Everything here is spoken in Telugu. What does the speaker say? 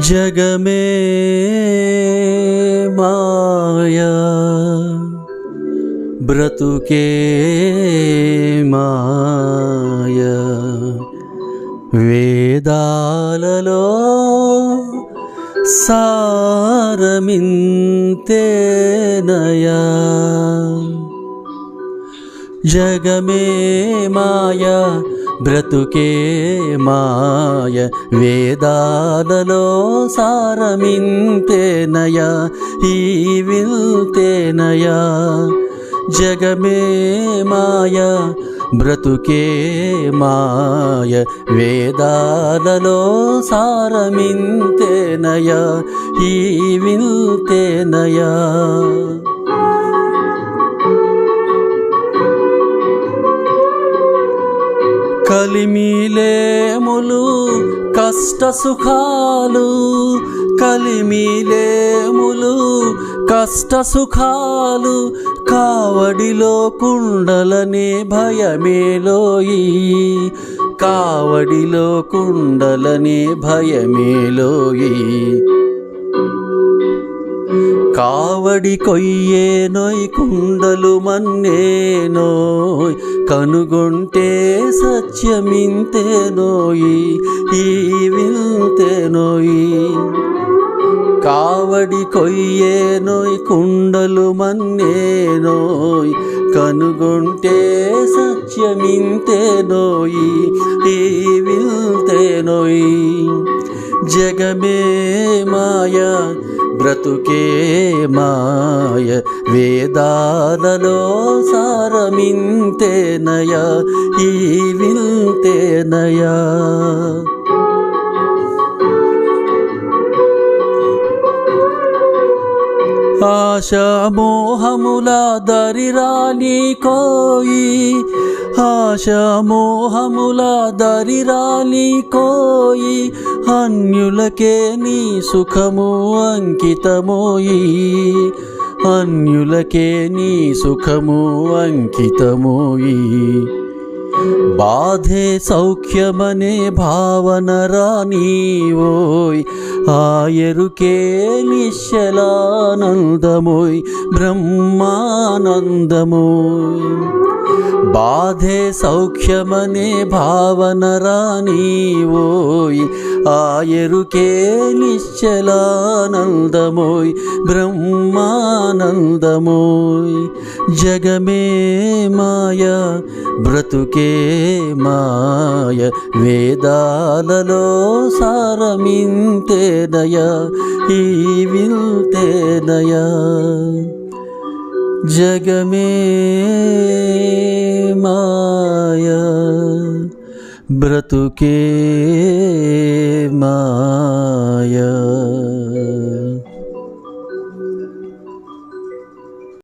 జగమే మాయా. బ్రతుకే మాయా. వేదాలలో సారమింతేనయా. జగమే మాయ. బ్రతుకే మాయ వేదాలలో సారమింతేనయ ఈ విల్తేనయ జగమే మాయ బ్రతుకే మాయ వేదాలలో సారమింతేనయ ఈ విల్తేనయా కలిమిలేములు కష్ట సుఖాలు కలిమిలేములు కష్ట సుఖాలు కావడిలో కుండలనే భయమేలోయి కావడిలో కుండలనే భయమేలోయి కావడి కొయ్యే నోయ్ కుండలు మన్నే కనుగొంటే సత్యమింతే నోయి ఈ వింతే నోయి కావడి కొయ్యే నోయ్ కుండలు మన్నేనోయ్ కనుగొంటే సత్యమింతే నోయి ఈ వింతే నోయి జగమే మాయా బ్రతుకే మాయ వేదాలలో సారమింతేనయ ఈ వింతేనయా? ఆశమోహముల దరిరాని కోయి. ఆశమోహముల దరిరాని కోయి. అన్యులకే నీ సుఖము అంకితమోయి. అన్యులకే నీ సుఖము అంకితమోయి. బాధే సౌఖ్యమనే భావన రానీవోయ్ ఆయరుకే నిశ్చలానందమోయ్ బ్రహ్మానందమోయ్. బాధే సౌఖ్యమనే భావన రానీవోయ్ ఆయరుకే నిశ్చలానందమోయ్ బ్రహ్మానందమోయ్. జగమే మాయా బ్రతుకే మాయ వేదాలలో సారమింతే సారమింతేనయ? ఈ వింతేనయ? జగమే మాయ? బ్రతుకే మాయ?